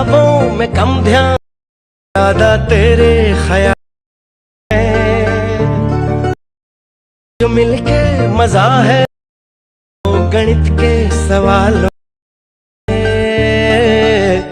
ख्वाबों में कम ध्यान ज्यादा तेरे ख्याल जो मिलके मजा है वो गणित के सवालों में।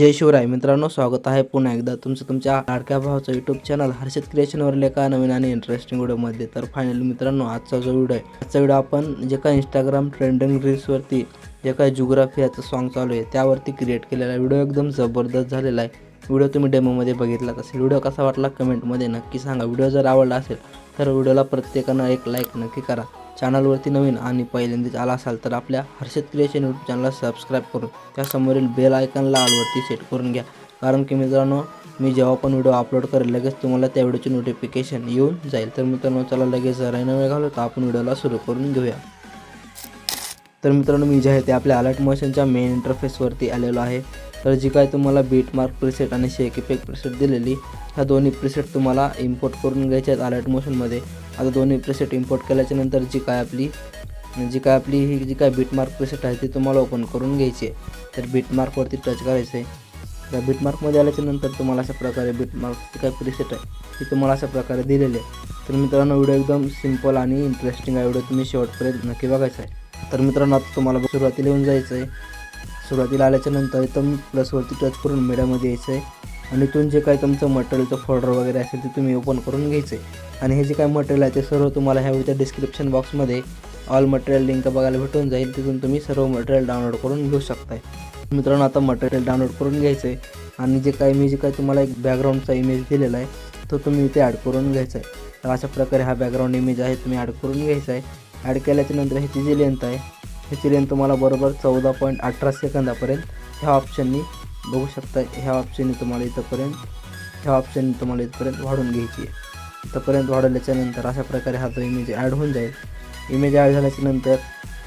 जय शिवराय. मित्रांनो स्वागत आहे पुन्हा एकदा तुमचं तुमच्या लाडक्या भावाचं यूट्यूब चॅनल हर्षद क्रिएशनवरील एका नवीन आणि इंटरेस्टिंग व्हिडिओमध्ये. तर फायनली मित्रांनो आजचा जो व्हिडिओ आहे आजचा व्हिडिओ आपण जे काय इंस्टाग्राम ट्रेंडिंग रील्सवरती जे काय जुग्राफी याचं सॉन्ग चालू आहे त्यावरती क्रिएट केलेला व्हिडिओ एकदम जबरदस्त झालेला आहे. व्हिडिओ तुम्ही डेमोमध्ये बघितला असेल. व्हिडिओ कसा वाटला कमेंटमध्ये नक्की सांगा. व्हिडिओ जर आवडला असेल तर व्हिडिओला प्रत्येकानं एक लाईक नक्की करा. चॅनलवरती नवीन आणि पहिल्यांदाच आला असाल तर आपल्या हर्षद क्रिएशन यूट्यूब चॅनलला सबस्क्राईब करून त्यासमोरील बेल आयकनला आलवरती सेट करून घ्या. कारण की मित्रांनो मी जेव्हा पण व्हिडिओ अपलोड करेल लगेच तुम्हाला त्या व्हिडिओची नोटिफिकेशन येऊन जाईल. तर मित्रांनो चला लगेच जरा वेळ घालू तर आपण व्हिडिओला सुरू करून घेऊया. तर मित्रांनो मी जे आहे ते आपल्या अलर्ट मोशनच्या मेन इंटरफेसवरती आलेलो आहे. तर जी काय तुम्हाला बीट मार्क प्रिसेट आणि शेक इफेक्ट प्रिसेट दिलेली ह्या दोन्ही प्रिसेट तुम्हाला इम्पोर्ट करून घ्यायचे आहेत अलर्ट मोशनमध्ये आता दोन्ही प्रेसेट इम्पोर्ट केल्याच्यानंतर जी काय आपली जी काय आपली ही जी काय बीटमार्क प्रेसेट आहे ती तुम्हाला ओपन करून घ्यायची आहे. तर बीटमार्कवरती टच करायचं आहे. त्या बीटमार्कमध्ये आल्याच्यानंतर तुम्हाला अशा प्रकारे बीटमार्कची काय प्रेसेट आहे ती तुम्हाला अशा प्रकारे दिलेली आहे. तर मित्रांनो व्हिडिओ एकदम सिंपल आणि इंटरेस्टिंग आहे. व्हिडिओ तुम्ही शेवटपर्यंत नक्की बघायचा आहे. तर मित्रांनो आता तुम्हाला सुरुवातीला येऊन जायचं आहे. सुरुवातीला आल्याच्यानंतर एकदम प्लसवरती टच करून मीडियामध्ये यायचं आहे. आणि इथून जे काय तुमचं मटेरियलचं फोल्डर वगैरे असेल ते तुम्ही ओपन करून घ्यायचं. आहे आणि हे जे काय मटेरियल आहे ते सर्व तुम्हाला ह्या डिस्क्रिप्शन बॉक्समध्ये ऑल मटेरियल लिंक बघायला भेटून जाईल. तिथून तुम्ही सर्व मटेरियल डाउनलोड करून घेऊ शकताय. मित्रांनो आता मटेरियल डाउनलोड करून घ्यायचं आहे आणि जे काय मी जे काय तुम्हाला एक बॅकग्राऊंडचा इमेज दिलेला आहे तो तुम्ही इथे ॲड करून घ्यायचा आहे तर अशा प्रकारे हा बॅकग्राऊंड इमेज आहे तुम्ही ॲड करून घ्यायचा आहे ॲड केल्याच्यानंतर ह्याची जी लेंथ आहे ह्याची लेंथ तुम्हाला बरोबर चौदा पॉईंट अठरा सेकंदापर्यंत ह्या ऑप्शननी बघू शकता ह्या ऑप्शनने तुम्हाला इथंपर्यंत ह्या ऑप्शनने तुम्हाला इथपर्यंत वाढून घ्यायची आहे. इथंपर्यंत वाढवल्याच्यानंतर अशा प्रकारे हा तो इमेज ॲड होऊन जाईल. इमेज ॲड झाल्याच्यानंतर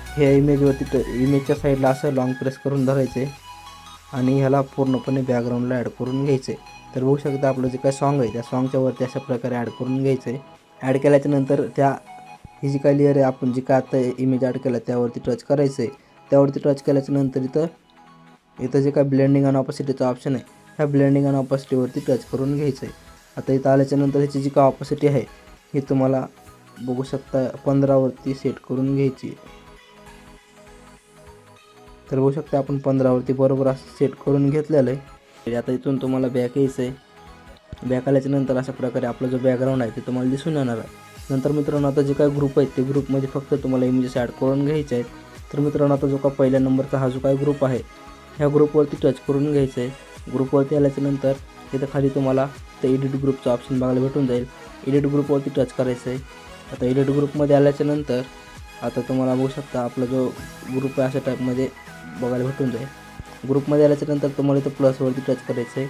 हे इमेजवरती तर इमेजच्या साईडला असं लाँग प्रेस करून धरायचं आहे आणि ह्याला पूर्णपणे बॅकग्राऊंडला ॲड करून घ्यायचं आहे तर बघू शकता आपलं जे काय सॉन्ग आहे त्या सॉन्गच्या वरती अशा प्रकारे ॲड करून घ्यायचं आहे ॲड केल्याच्यानंतर त्या ही जी काय लेअर आहे आपण जी काय आता इमेज ॲड केला त्यावरती टच करायचं आहे त्यावरती टच केल्याच्यानंतर इथं इथं जे काय ब्लेंडिंग आणि ऑपॉसिटीचा ऑप्शन आहे ह्या ब्लेंडिंग आणि ऑपॉसिटीवरती टच करून घ्यायचं आहे आता इथं आल्याच्यानंतर ह्याची जी काय ऑपॉसिटी आहे ही तुम्हाला बघू शकता पंधरावरती सेट करून घ्यायची. तर बघू शकता आपण पंधरावरती बरोबर असं सेट करून घेतलेलं आहे. आता इथून तुम्हाला बॅक यायचं आहे बॅक आल्याच्यानंतर अशा प्रकारे आपला जो बॅकग्राऊंड आहे ते तुम्हाला दिसून येणार आहे. नंतर मित्रांनो आता जे काय ग्रुप आहेत ते ग्रुपमध्ये फक्त तुम्हाला इमेजेस ॲड करून घ्यायचे आहेत. तर मित्रांनो आता जो का पहिल्या नंबरचा हा जो काय ग्रुप आहे ह्या ग्रुपवरती टच करून घ्यायचं आहे ग्रुपवरती आल्याच्यानंतर तिथं खाली तुम्हाला ते एडिट ग्रुपचं ऑप्शन बघायला भेटून जाईल. एडिट ग्रुपवरती टच करायचं आहे आता एडिट ग्रुपमध्ये आल्याच्यानंतर आता तुम्हाला बघू शकता आपला जो ग्रुप आहे अशा टाईपमध्ये बघायला भेटून जाईल. ग्रुपमध्ये आल्याच्यानंतर तुम्हाला इथं प्लसवरती टच करायचं आहे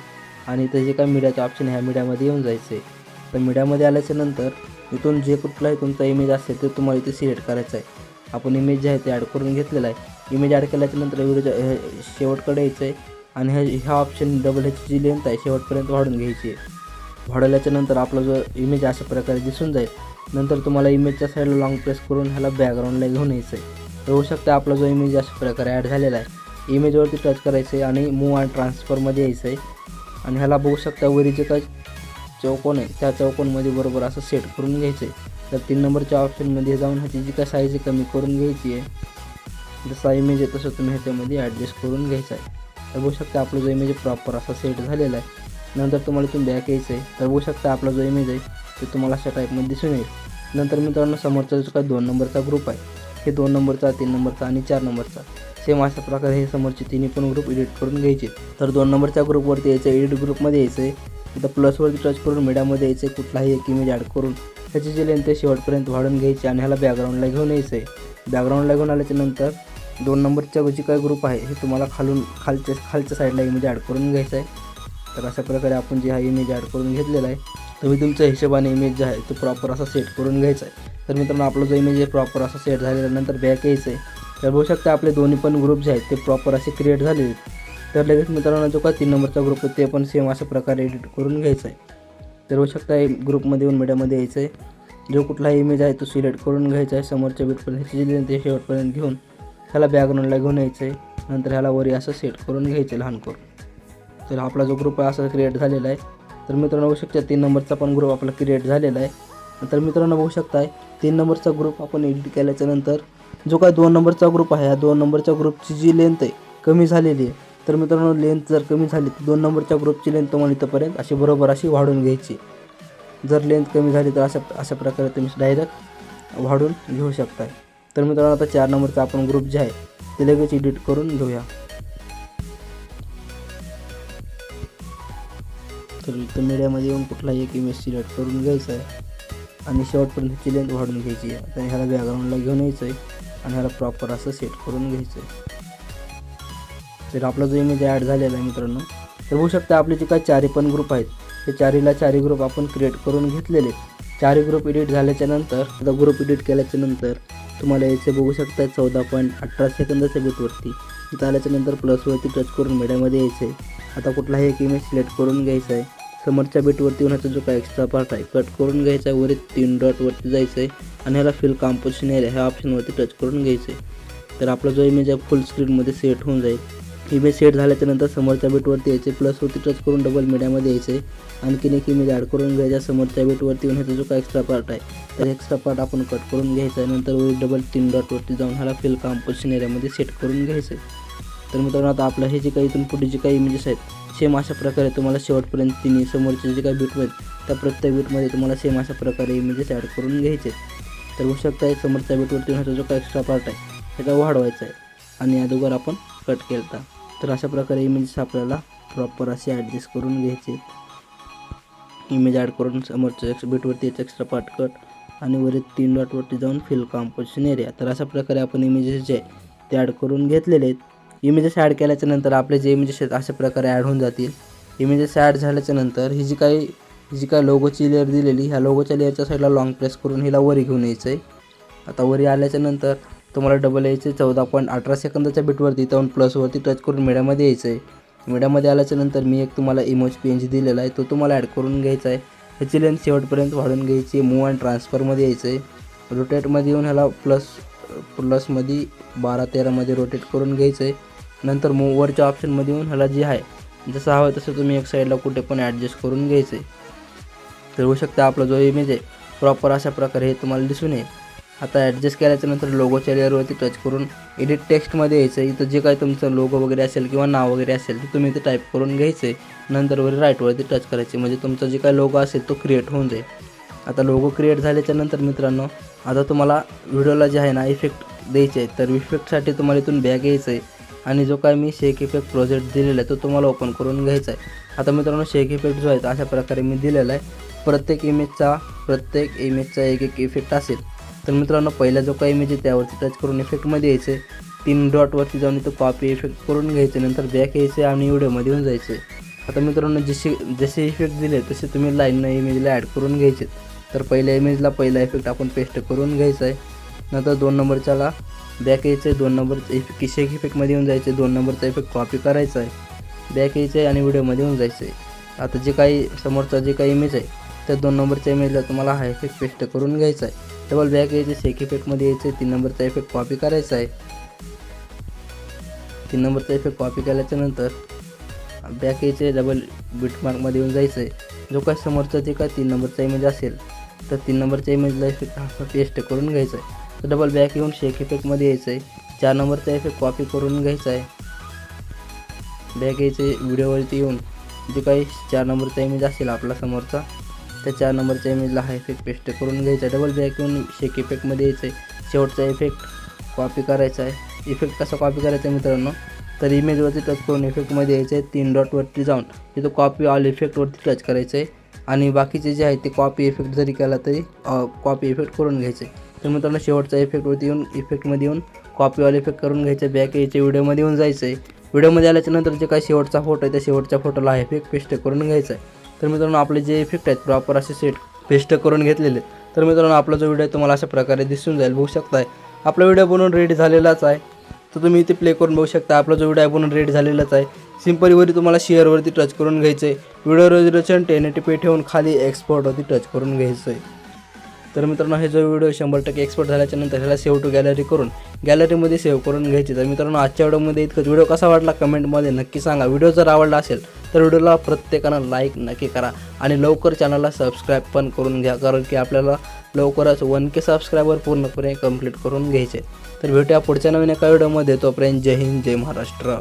आणि इथं जे काय मीडियाचं ऑप्शन आहे ह्या मीडियामध्ये येऊन जायचं आहे तर मीडियामध्ये आल्याच्यानंतर इथून जे कुठलाही तुमचा इमेज असेल ते तुम्हाला इथे सिलेक्ट करायचं आहे आपण इमेज जे आहे ते ॲड करून घेतलेलं आहे. इमेज ॲड केल्याच्यानंतर व्हिडिओच्या हे शेवटकडे यायचं आहे आणि ह्या ह्या ऑप्शन डबल ह्याची जी लेंथ आहे शेवटपर्यंत वाढून घ्यायची आहे. वाढवल्याच्यानंतर आपला जो इमेज अशा प्रकारे दिसून जाईल. नंतर तुम्हाला इमेजच्या साईडला लॉंग प्रेस करून ह्याला बॅकग्राऊंडला घेऊन यायचं आहे तर होऊ शकता आपला जो इमेज अशा प्रकारे ॲड झालेला आहे. इमेजवरती टच करायचं आहे आणि मूव अँड ट्रान्सफरमध्ये यायचं आहे आणि ह्याला बघू शकता वरीचे काय चौकोन आहे त्या चौकोनमध्ये बरोबर असं सेट करून घ्यायचं आहे तर तीन नंबरच्या ऑप्शनमध्ये जाऊन ह्याची जी काय साईज आहे कमी करून घ्यायची आहे. जसा इमेज आहे तसं तुम्ही ह्याच्यामध्ये ॲडजस्ट करून घ्यायचा आहे. तर बघू शकता आपला जो इमेज प्रॉपर असा सेट झालेला आहे. नंतर तुम्हाला इथून बॅक यायचं आहे तर बघू शकता आपला जो इमेज आहे ते तुम्हाला अशा टाईपमध्ये दिसून येईल. नंतर मित्रांनो समोरचा जो काय दोन नंबरचा ग्रुप आहे हे दोन नंबरचा तीन नंबरचा आणि चार नंबरचा. सेम अशा प्रकारे हे समोरचे तिन्ही पण ग्रुप एडिट करून घ्यायचे. तर दोन नंबरच्या ग्रुपवरती यायचं एडिट ग्रुपमध्ये यायचं आहे तर प्लसवरती टच करून मीडियामध्ये यायचं आहे कुठलाही एक इमेज ॲड करून. त्याची जी लेंथ आहे शेवटपर्यंत वाढून घ्यायची आणि ह्याला बॅकग्राऊंडला घेऊन यायचं आहे बॅकग्राऊंडला घेऊन आल्याच्यानंतर दोन नंबरच्या जी काय ग्रुप आहे हे तुम्हाला खालून खालच्या खालच्या साईडला इमेज ॲड करून घ्यायचं आहे तर अशा प्रकारे आपण जे हा इमेज ॲड करून घेतलेला आहे तुम्ही तुमच्या हिशोबाने इमेज जे आहे तो प्रॉपर असा सेट करून घ्यायचा आहे तर मित्रांनो आपला जो इमेज आहे प्रॉपर असा सेट झाल्यानंतर बॅक यायचं आहे तर बघू शकता आपले दोन्ही पण ग्रुप जे आहेत ते प्रॉपर असे क्रिएट झाले आहेत. तर लगेच मित्रांनो जो का तीन नंबरचा ग्रुप आहे ते पण सेम अशा प्रकारे एडिट करून घ्यायचा आहे तर बघू शकता ग्रुपमध्ये येऊन मीडियामध्ये यायचं आहे. जो कुठलाही इमेज आहे तो सिलेक्ट करून घ्यायचा आहे समोरच्या बीटपर्यंत जी ते शेवटपर्यंत घेऊन ह्याला बॅकग्राऊंडला घेऊन यायचं आहे. नंतर ह्याला वरी असं सेट करून घ्यायचं लहान करून तर आपला जो ग्रुप आहे असा क्रिएट झालेला आहे. तर मित्रांनो बघू शकता तीन नंबरचा पण ग्रुप आपला क्रिएट झालेला आहे. तर मित्रांनो बघू शकताय तीन नंबरचा ग्रुप आपण एडिट केल्याच्यानंतर जो काय दोन नंबरचा ग्रुप आहे या दोन नंबरच्या ग्रुपची जी लेंथ आहे कमी झालेली आहे. तर मित्रांनो लेंथ जर कमी झाली तर दोन नंबरच्या ग्रुपची लेंथ तुम्हाला इथंपर्यंत अशी बरोबर अशी वाढून घ्यायची. जर लेंथ कमी झाली तर अशा अशा प्रकारे तुम्ही डायरेक्ट वाढून घेऊ शकताय. तर मित्रांनो आता चार नंबरचा आपण ग्रुप जे आहे ते लगेच एडिट करून घेऊया. तर इथं मीडियामध्ये येऊन कुठलाही एक इमेज सिलेक्ट करून घ्यायचं आहे आणि शेवटपर्यंत त्याची लेंथ वाढून घ्यायची आहे. तर ह्याला बॅकग्राऊंडला घेऊन यायचं आहे आणि ह्याला प्रॉपर असं सेट करून घ्यायचं आहे तर आपला जो इमेज ॲड झालेला आहे मित्रांनो तर बघू शकता आपले जे काही चारी पण ग्रुप आहेत ते चारीला चारी ग्रुप आपण क्रिएट करून घेतलेले चारी ग्रुप एडिट झाल्याच्यानंतर आता ग्रुप एडिट केल्याच्यानंतर तुम्हाला याचे बघू शकता चौदा पॉईंट अठरा सेकंदाच्या बीटवरती इथं आल्याच्यानंतर प्लसवरती टच करून मीडियामध्ये यायचं आहे आता कुठलाही एक इमेज सिलेक्ट करून घ्यायचा आहे समोरच्या बीटवरती होण्याचा जो काय एक्स्ट्रा पार्ट आहे कट करून घ्यायचा आहे वरील तीन डॉटवरती जायचं आहे आणि ह्याला फिल कॉम्पोजिशन एरिया ह्या ऑप्शनवरती टच करून घ्यायचं आहे तर आपला जो इमेज आहे फुल स्क्रीनमध्ये सेट होऊन जाईल. इमेज सेट झाल्याच्यानंतर समोरच्या बीटवरती यायचे. प्लसवरती टच करून डबल मीडियामध्ये यायचे. आणखीन एक इमेज ॲड करून घ्यायचा. समोरच्या बीटवरती येऊन ह्याचा जो काय एक्स्ट्रा पार्ट आहे तर एक्स्ट्रा पार्ट आपण कट करून घ्यायचा. आहे नंतर डबल तीन डॉटवरती जाऊन ह्याला फिल कॉम्पोजिशन एरियामध्ये सेट करून घ्यायचं. तर मित्रांनो आता आपलं हे जे काही इथून पुढे जे काही इमेजेस आहेत सेम अशा प्रकारे तुम्हाला शेवटपर्यंत तिन्ही समोरचे जे काही बीट आहेत त्या प्रत्येक बीटमध्ये तुम्हाला सेम अशा प्रकारे इमेजेस ॲड करून घ्यायचे. तर होऊ शकता आहे समोरच्या बीटवरती ह्याचा जो काही एक्स्ट्रा पार्ट आहे त्याचा वाढवायचा आहे. आणि अगोदर आपण कट केला तर अशा प्रकारे इमेजेस आपल्याला प्रॉपर असे ॲडजस्ट करून घ्यायचे. इमेज ॲड करून समोरच्या एक्स बीटवरती याचा एक्स्ट्रा पाटकट आणि वरील तीन डॉटवरती जाऊन फिल कॉम्पोजिशन एरिया तर अशा प्रकारे आपण इमेजेस जे ते ॲड करून घेतलेले आहेत. इमेजेस ॲड केल्याच्यानंतर आपले जे इमेजेस आहेत अशा प्रकारे ॲड होऊन जातील. इमेजेस ॲड झाल्याच्यानंतर ही जी काही ही जी काही लोगोची लेअर दिलेली ह्या लोगोच्या लेअरच्या साईडला लॉंग प्रेस करून हिला वरी घेऊन यायचं आहे आता वरी आल्याच्यानंतर तुम्हाला डबल यायचे चौदा पॉईंट अठरा सेकंदाच्या बीटवरती जाऊन प्लसवरती टच करून मीडियामध्ये यायचं आहे. मीडियामध्ये आल्याच्यानंतर मी एक तुम्हाला इमोज पी एन जी दिलेला आहे. तो तुम्हाला ॲड करून घ्यायचा आहे. ह्याची लेन शेवटपर्यंत वाढून घ्यायची आहे. मूव अँड ट्रान्सफरमध्ये यायचं आहे. रोटेटमध्ये येऊन ह्याला प्लस प्लसमध्ये बारा तेरामध्ये रोटेट करून घ्यायचं आहे. नंतर मूववरच्या ऑप्शनमध्ये येऊन ह्याला जे आहे जसं हवं तसं तुम्ही एक साईडला कुठे पण ॲडजस्ट करून घ्यायचं आहे. तर होऊ शकता आपला जो इमेज आहे प्रॉपर अशा प्रकारे हे तुम्हाला दिसून येईल. आता ॲडजस्ट केल्याच्यानंतर लोगोच्या लेअरवरती टच करून एडिट टेक्स्टमध्ये यायचं. इथं जे काही तुमचं लोगो वगैरे असेल किंवा नाव वगैरे असेल ते तुम्ही इथे टाईप करून घ्यायचं. आहे नंतर वरी राईटवरती टच करायचे. म्हणजे तुमचा जे काही लोगो असेल तो क्रिएट होऊन जाईल. आता लोगो क्रिएट झाल्याच्यानंतर मित्रांनो आता तुम्हाला व्हिडिओला जे आहे ना इफेक्ट द्यायचे आहे तर इफेक्टसाठी तुम्हाला इथून बॅग यायचं आहे. आणि जो काय मी शेक इफेक्ट प्रोजेक्ट दिलेला आहे तो तुम्हाला ओपन करून घ्यायचा आहे. आता मित्रांनो शेक इफेक्ट जो आहे अशा प्रकारे मी दिलेला आहे. प्रत्येक इमेजचा प्रत्येक इमेजचा एक एक इफेक्ट असेल. तर मित्रांनो पहिला जो काही इमेज आहे त्यावरती टच करून इफेक्टमध्ये यायचं आहे तीन डॉटवरती जाऊन इथं कॉपी इफेक्ट करून घ्यायचे नंतर बॅक यायचे आणि व्हिडिओमध्ये येऊन जायचे. आता मित्रांनो जसे जसे इफेक्ट दिले तसे तुम्ही लाईननं इमेजला ॲड करून घ्यायचे. तर पहिल्या इमेजला पहिला इफेक्ट आपण पेस्ट करून घ्यायचा आहे. नंतर दोन नंबरच्याला बॅक यायचं आहे दोन नंबरचं इफेक्ट शेक इफेक्टमध्ये येऊन जायचे दोन नंबरचा इफेक्ट कॉपी करायचा आहे. बॅक यायचं आहे आणि व्हिडिओमध्ये येऊन जायचं. आहे आता जे काही समोरचा जे काही इमेज आहे त्या दोन नंबरच्या इमेजला तुम्हाला हा इफेक्ट पेस्ट करून घ्यायचा आहे. डबल बॅक यायचे शेक इफेक्टमध्ये यायचं आहे तीन नंबरचा इफेक्ट कॉपी करायचा आहे. तीन नंबरचा इफेक्ट कॉपी केल्याच्यानंतर बॅक यायचे डबल बिटमार्कमध्ये येऊन जायचं आहे जो काय समोरचा जे काय तीन नंबरचा इमेज असेल तर तीन नंबरच्या इमेजला इफेक्ट हा पेस्ट करून घ्यायचा आहे. तर डबल बॅक येऊन शेक इफेक्टमध्ये यायचं आहे चार नंबरचा इफेक्ट कॉपी करून घ्यायचा आहे. बॅक यायचे व्हिडिओवरती येऊन जे काही चार नंबरचा इमेज असेल आपला समोरचा त्या चार नंबरच्या इमेजला हा इफेक्ट पेस्ट करून घ्यायचा डबल बॅक येऊन शेक इफेक्टमध्ये यायचं आहे शेवटचा इफेक्ट कॉपी करायचा आहे. इफेक्ट कसा कॉपी करायचा आहे मित्रांनो? तर इमेजवरती टच करून इफेक्टमध्ये यायचं आहे तीन डॉटवरती जाऊन तिथं कॉपी ऑल इफेक्टवरती टच करायचं आहे आणि बाकीचे जे आहे ते कॉपी इफेक्ट जरी केला तरी कॉपी इफेक्ट करून घ्यायचे तर मित्रांनो शेवटचा इफेक्टवरती येऊन इफेक्टमध्ये येऊन कॉपी ऑल इफेक्ट करून घ्यायचं बॅक यायचे व्हिडिओमध्ये येऊन जायचं आहे व्हिडिओमध्ये आल्याच्यानंतर जे काही शेवटचा फोटो आहे त्या शेवटच्या फोटोला इफेक्ट पेस्ट करून घ्यायचा आहे तर मित्रांनो आपले जे इफेक्ट आहेत प्रॉपर असे सेट पेस्ट करून घेतलेले तर मित्रांनो आपला जो व्हिडिओ तुम्हाला अशा प्रकारे दिसून जाईल बघू शकताय. आपला व्हिडिओ बनवून रेडी झालेलाच आहे. तर तुम्ही इथे प्ले करून बघू शकता आपला जो व्हिडिओ आहे बनवून रेडी झालेलाच आहे. सिम्पलीवरती तुम्हाला शेअरवरती टच करून घ्यायचं आहे व्हिडिओ रेजोल्युशन टेन एटी पे ठेवून खाली एक्सपोर्टवरती टच करून घ्यायचं आहे तर मित्रांनो हे जो व्हिडिओ शंभर टक्के एक्सपोर्ट झाल्याच्यानंतर ह्याला सेव्ह टू गॅलरी करून गॅलरीमध्ये सेव्ह करून घ्यायची. तर मित्रांनो आजच्या व्हिडिओमध्ये इतकंच. व्हिडिओ कसा वाटला कमेंटमध्ये नक्की सांगा. व्हिडिओ जर आवडला असेल तर व्हिडिओला प्रत्येकानं लाईक नक्की करा. आणि लवकर चॅनलला सबस्क्राईब पण करून घ्या कारण की आपल्याला लवकरच वन के सबस्क्रायबर पूर्णपणे कंप्लीट करून घ्यायचे. तर भेटूया पुढच्या नवीन एका व्हिडिओमध्ये. तोपर्यंत जय हिंद जय महाराष्ट्र.